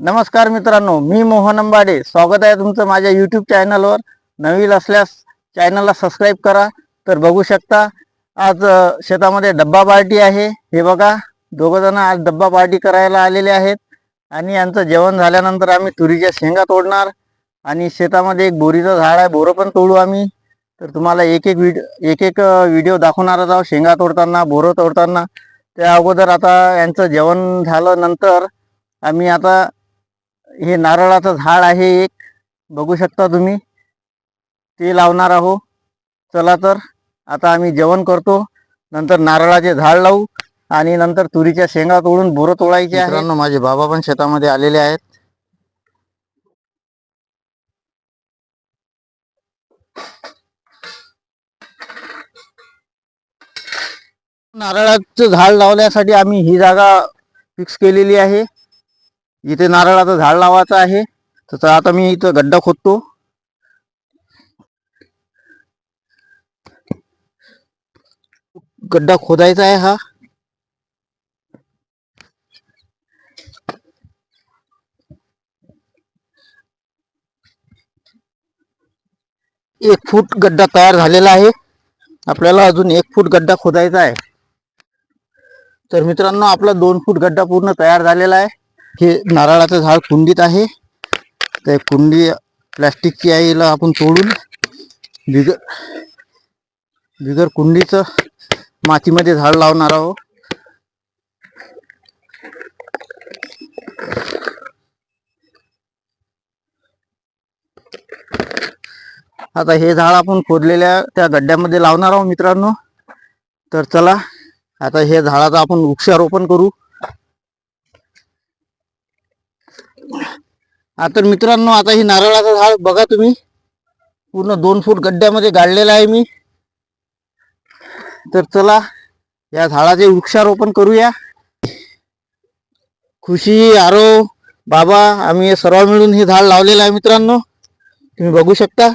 नमस्कार मित्रांनो मी मोहन अंबाडे. स्वागत आहे तुमचं माझ्या यूट्यूब चॅनलवर नवीन असल्यास चॅनलला सबस्क्राईब करा. तर बघू शकता आज शेतामध्ये डब्बा पार्टी आहे. हे बघा दोघंजण आज डब्बा पार्टी करायला आलेले आहेत. आणि यांचं जेवण झाल्यानंतर आम्ही तुरीच्या शेंगा तोडणार. आणि शेतामध्ये एक बोरीचं झाड आहे बोरं पण तोडू आम्ही. तर तुम्हाला एक एक व्हिडिओ एक एक व्हिडिओ दाखवणारच आहोत. शेंगा तोडताना बोरं तोडताना. त्या अगोदर आता यांचं जेवण झालं नंतर आम्ही आता हे नारळाचं झाड आहे एक. बघू शकता तुम्ही. ते लावणार आहो. चला तर. आता आम्ही जेवण करतो. नंतर नारळाचे झाड लावू आणि नंतर तुरीच्या शेंगा तोडून बोरं तोडायचे मित्रांनो माझे बाबा पण शेतामध्ये आलेले आहेत. नारळाचं झाड लावण्यासाठी आम्ही ही जागा फिक्स केलेली आहे. इथे नारळाचं झाड लावायचं आहे. तर आता मी इथं गड्डा खोदतो. गड्डा खोदायचा आहे हा. एक फूट गड्डा तयार झालेला आहे. आपल्याला अजून एक फूट गड्डा खोदायचा आहे. तर मित्रांनो आपला दोन फूट गड्डा पूर्ण तयार झालेला आहे. हे नारळाचं झाड कुंडीत आहे. ते कुंडी प्लॅस्टिकची आहे हिला आपण तोडून बिगर बिगर कुंडीचं मातीमध्ये झाड लावणार आहोत. आता हे झाड आपण खोदलेल्या त्या गड्ड्यामध्ये लावणार आहोत मित्रांनो. तर चला आता हे झाडाचं आपण वृक्षारोपण करू. आता मित्रांनो आता ही नारळाचं झाड बघा तुम्ही. पूर्ण दोन फूट गड्ड्यामध्ये गाडलेला आहे मी. तर चला या झाडाचे वृक्षारोपण करूया. खुशी आरो बाबा आम्ही सर्व मिळून हे झाड लावलेलं आहे मित्रांनो. तुम्ही बघू शकता.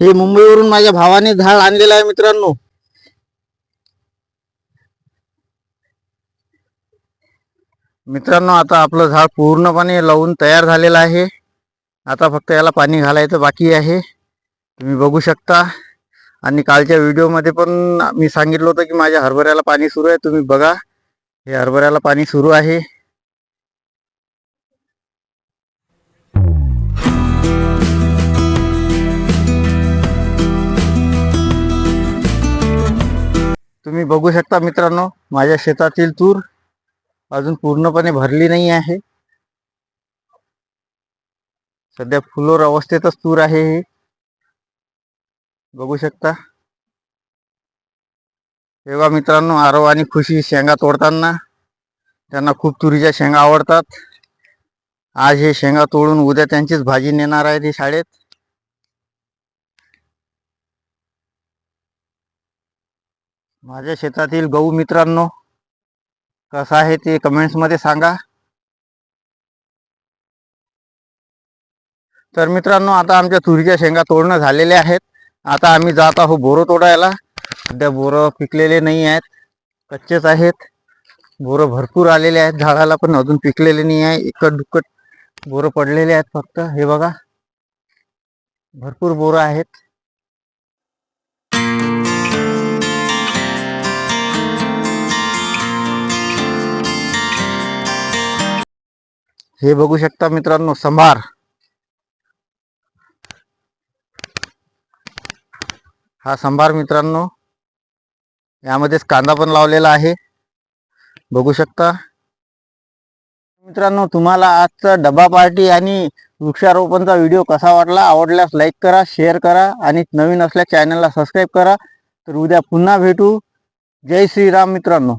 हे मुंबईवरून माझ्या भावाने झाड आणलेलं आहे मित्रांनो. मित्रांनो आता आपलं झाड पूर्णपणे लावून तयार झालेलं आहे. आता फक्त याला पाणी घालायचं बाकी आहे. तुम्ही बघू शकता. आणि कालच्या व्हिडिओमध्ये पण मी सांगितलं होतं की माझ्या हरभऱ्याला पाणी सुरू आहे. तुम्ही बघा. हे हरभऱ्याला पाणी सुरू आहे. तुम्ही बघू शकता मित्रांनो माझ्या शेतातील तूर अजून पूर्णपणे भरली नाही आहे. सध्या फुलोर अवस्थेतच तूर आहे हे. बघू शकता. तेव्हा मित्रांनो आरव आणि खुशी शेंगा तोडताना त्यांना खूप तुरीच्या शेंगा आवडतात. आज हे शेंगा तोडून उद्या त्यांचीच भाजी नेणार आहे ती शाळेत. माझ्या शेतातील गहू मित्रांनो कसा आहे ते कमेंट्समध्ये सांगा. तर मित्रांनो आता आमच्या तुरीच्या शेंगा तोडणं झालेल्या आहेत. आता आम्ही जात आहोत बोरं तोडायला. सध्या बोरं पिकलेले नाही आहेत. कच्चेच आहेत. बोरं भरपूर आलेले आहेत. झाडाला पण अजून पिकलेले नाही आहे. इकट दुक्कट बोरं पडलेले आहेत फक्त. हे बघा. भरपूर बोरं आहेत. हे बघू शकता मित्रांनो संभार. हा संभार मित्रांनो यामध्येच कांदा पण लावलेला आहे. बघू शकता. मित्रांनो तुम्हाला आजचा डबा पार्टी आणि वृक्षारोपणचा व्हिडिओ कसा वाटला आवडल्यास लाईक करा शेअर करा आणि नवीन असल्या चॅनलला सबस्क्राईब करा. तर उद्या पुन्हा भेटू. जय श्रीराम मित्रांनो.